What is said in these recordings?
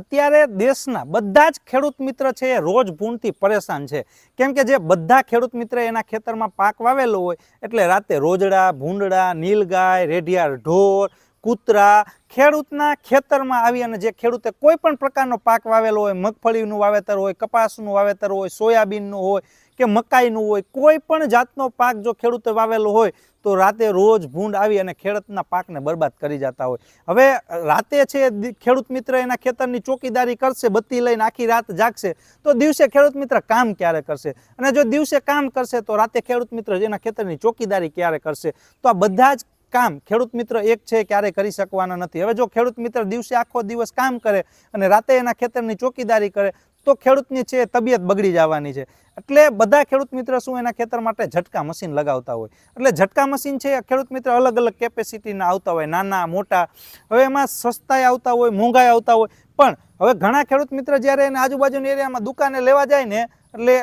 અત્યારે દેશના બધા જ ખેડૂત મિત્ર છે એ રોજ ભૂણથી પરેશાન છે. કેમ કે જે બધા ખેડૂત મિત્ર એના ખેતરમાં પાક વાવેલો હોય, એટલે રાતે રોજડા, ભૂંડડા, નીલગાય રેઢિયાર ઢોર કૂતરા ખેડૂતના ખેતરમાં આવી અને જે ખેડૂતે કોઈ પણ પ્રકારનો પાક વાવેલો હોય, મગફળીનું વાવેતર હોય, કપાસનું વાવેતર હોય, સોયાબીનનું હોય કે મકાઈનું હોય, કોઈ પણ જાતનો પાક જો ખેડૂતે વાવેલો હોય, તો રાતે રોજ ભૂંડ આવી અને ખેડૂતના પાકને બરબાદ કરી જતા હોય. હવે રાતે છે ખેડૂત મિત્ર એના ખેતરની ચોકીદારી કરશે, બત્તી લઈને આખી રાત જાગશે, તો દિવસે ખેડૂત મિત્ર કામ ક્યારે કરશે? અને જો દિવસે કામ કરશે, તો રાતે ખેડૂત મિત્ર એના ખેતરની ચોકીદારી ક્યારે કરશે? તો આ બધા જ કામ ખેડૂત મિત્ર એક છે ક્યારે કરી શકવાના નથી. હવે જો ખેડૂત મિત્ર દિવસે આખો દિવસ કામ કરે અને રાતે એના ખેતરની ચોકીદારી કરે, તો ખેડૂતની છે તબિયત બગડી જવાની છે. એટલે બધા ખેડૂત મિત્ર શું એના ખેતર માટે ઝટકા મશીન લગાવતા હોય. એટલે ઝટકા મશીન છે ખેડૂત મિત્ર અલગ અલગ કેપેસિટીના આવતા હોય, નાના, મોટા. હવે એમાં સસ્તાય આવતા હોય મોંઘાઈ આવતા હોય. પણ હવે ઘણા ખેડૂત મિત્ર જ્યારે એને આજુબાજુની એરિયામાં દુકાને લેવા જાય ને, એટલે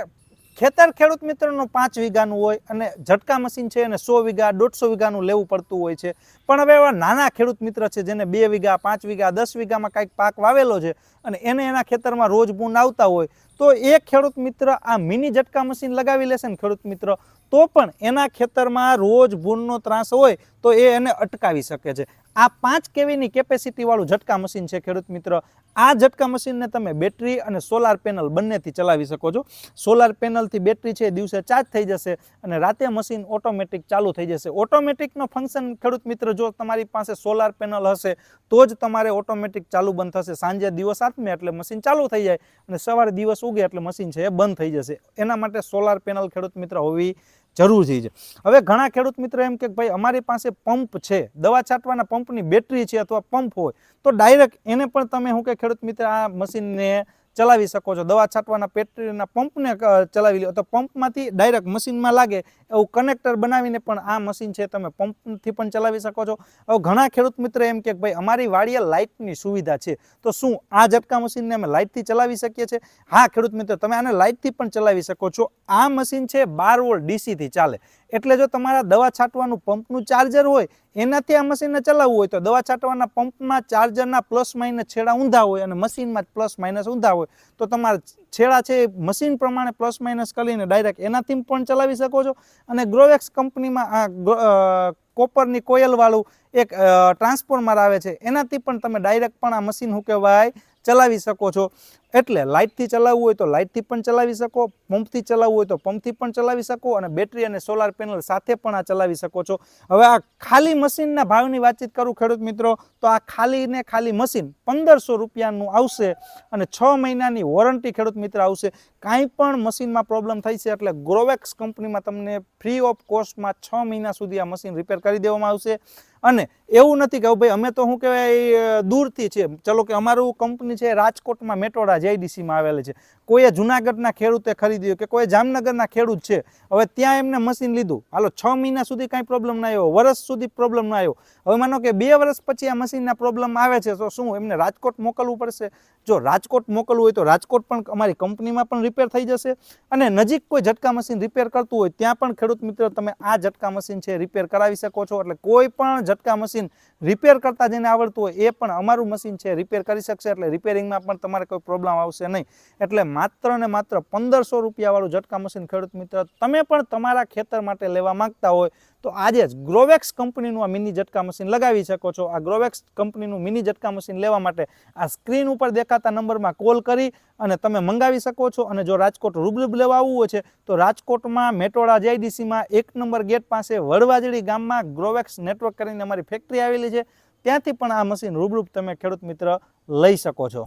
ખેતર ખેડૂત મિત્રનું પાંચ વીઘાનું હોય અને ઝટકા મશીન છે એને સો વીઘા, દોઢસો વીઘાનું લેવું પડતું હોય છે. પણ હવે એવા નાના ખેડૂત મિત્ર છે જેને બે વીઘા, પાંચ વીઘા, દસ વીઘામાં કાંઈક પાક વાવેલો છે અને એને એના ખેતરમાં રોજ બૂન આવતા હોય, તો એ ખેડૂત મિત્ર આ મિની ઝટકા મશીન લગાવી લેશે ને ખેડૂત મિત્ર, તો પણ એના ખેતરમાં રોજ ભૂનનો ત્રાસ હોય, તો એ એને અટકાવી શકે છે. આ પાંચ કેવીની કેપેસિટીવાળું ઝટકા મશીન છે ખેડૂત મિત્ર? આ ઝટકા મશીનને તમે બેટરી અને સોલાર પેનલ બંનેથી ચલાવી શકો છો. સોલાર પેનલથી બેટરી છે દિવસે ચાર્જ થઈ જશે અને રાતે મશીન ઓટોમેટિક ચાલુ થઈ જશે. ઓટોમેટિકનો ફંક્શન ખેડૂત મિત્ર, જો તમારી પાસે સોલાર પેનલ હશે, તો જ તમારે ઓટોમેટિક ચાલુ બંધ થશે. સાંજે દિવસ આત્મે એટલે મશીન ચાલુ થઈ જાય અને સવારે દિવસ ઉગે એટલે મશીન છે એ બંધ થઈ જશે. એના માટે સોલાર પેનલ ખેડૂત મિત્ર હોવી જરૂરી છે હવે ઘણા ખેડૂત મિત્રો એમ કે ભાઈ અમારી પાસે પંપ છે, દવા છાંટવાના પંપની બેટરી છે અથવા પંપ હોય, તો ડાયરેક્ટ એને પણ તમે શું કે ખેડૂત મિત્ર આ મશીનને ચલાવી શકો છો. દવા છાંટવાના પેટરીના પંપને ચલાવી લો તો પંપમાંથી ડાયરેક્ટ મશીનમાં લાગે એવું કનેક્ટર બનાવીને પણ આ મશીન છે તમે પંપથી પણ ચલાવી શકો છો. હવે ઘણા ખેડૂત મિત્ર એમ કે ભાઈ, અમારી વાડીએ લાઇટની સુવિધા છે. તો શું આ ઝટકા મશીનને અમે લાઇટથી ચલાવી શકીએ છીએ? હા, ખેડૂત મિત્ર, તમે આને લાઇટથી પણ ચલાવી શકો છો. આ મશીન છે બાર વોલ્ટ ડીસીથી ચાલે. એટલે જો તમારા દવા છાંટવાનું પંપનું ચાર્જર હોય, એનાથી આ મશીનને ચલાવવું હોય તો દવા છાંટવાના પંપમાં ચાર્જરના પ્લસ માઇનસ છેડા ઊંધા હોય અને મશીનમાં પ્લસ માઇનસ ઊંધા હોય, તો તમારા છેડા છે એ મશીન પ્રમાણે પ્લસ માઇનસ કરીને ડાયરેક્ટ એનાથી પણ ચલાવી શકો છો. અને ગ્રોવેક્સ કંપનીમાં આ કોપરની કોયલવાળું એક ટ્રાન્સફોર્મર આવે છે, એનાથી પણ તમે ડાયરેક્ટ પણ આ મશીન હું કહેવાય, ચલાવી શકો છો. એટલે લાઇટથી ચલાવવું હોય તો લાઇટથી પણ ચલાવી શકો પંપથી ચલાવવું હોય તો પંપથી પણ ચલાવી શકો અને બેટરી અને સોલાર પેનલ સાથે પણ આ ચલાવી શકો છો. હવે આ ખાલી મશીનના ભાવની વાતચીત કરું ખેડૂત મિત્રો, તો આ ખાલી ને ખાલી મશીન પંદરસો રૂપિયાનું આવશે અને છ મહિનાની વોરંટી ખેડૂત મિત્ર આવશે. કાંઈ પણ મશીનમાં પ્રોબ્લેમ થઈ છે એટલે ગ્રોવેક્સ કંપનીમાં તમને ફ્રી ઓફ કોસ્ટમાં છ મહિના સુધી આ મશીન રિપેર કરી દેવામાં આવશે. અને એવું નથી કે ભાઈ અમે તો શું કહેવાય દૂરથી છે ચલો કે અમારું કંપની છે રાજકોટમાં મેટોડા જેડીસીમાં આવેલી છે. કોઈએ જુનાગઢના ખેડૂતે ખરીદ્યું કે કોઈ જામનગરના ખેડૂત છે. હવે ત્યાં એમને મશીન લીધું. હાલો, છ મહિના સુધી કાંઈ પ્રોબ્લેમ ના આવ્યો. વર્ષ સુધી પ્રોબ્લેમ ના આવ્યો. હવે માનો કે બે વર્ષ પછી આ મશીનના પ્રોબ્લેમ આવે છે, તો શું એમને રાજકોટ મોકલવું પડશે? જો રાજકોટ મોકલવું હોય તો રાજકોટ પણ અમારી કંપનીમાં પણ રિપેર થઈ જશે અને નજીક કોઈ ઝટકા મશીન રિપેર કરતું હોય ત્યાં પણ ખેડૂત મિત્ર તમે આ ઝટકા મશીન છે રિપેર કરાવી શકો છો. એટલે કોઈ પણ ઝટકા મશીન રિપેર કરતા જેને આવડતું હોય એ પણ અમારું મશીન છે રિપેર કરી શકશે. એટલે રિપેરિંગમાં પણ તમારે કોઈ પ્રોબ્લેમ આવશે નહીં. એટલે માત્ર ને માત્ર પંદરસો રૂપિયાવાળું ઝટકા મશીન ખેડૂત મિત્ર તમે પણ તમારા ખેતર માટે લેવા માંગતા હોય તો આજે જ ગ્રોવેક્સ કંપનીનું આ મિની ઝટકા મશીન લગાવી શકો છો. આ ગ્રોવેક્સ કંપનીનું મિની ઝટકા મશીન લેવા માટે આ સ્ક્રીન ઉપર દેખાતા નંબરમાં કોલ કરી અને તમે મંગાવી શકો છો. અને જો રાજકોટ રૂબરૂ લેવા આવવું હોય છે, તો રાજકોટમાં મેટોડા જેઆઈડીસીમાં એક નંબર ગેટ પાસે વડવાજડી ગામમાં ગ્રોવેક્સ નેટવર્ક કરીને અમારી ફેક્ટરી આવેલી છે. ત્યાંથી પણ આ મશીન રૂબરૂપ તમે ખેડૂત મિત્ર લઈ શકો છો.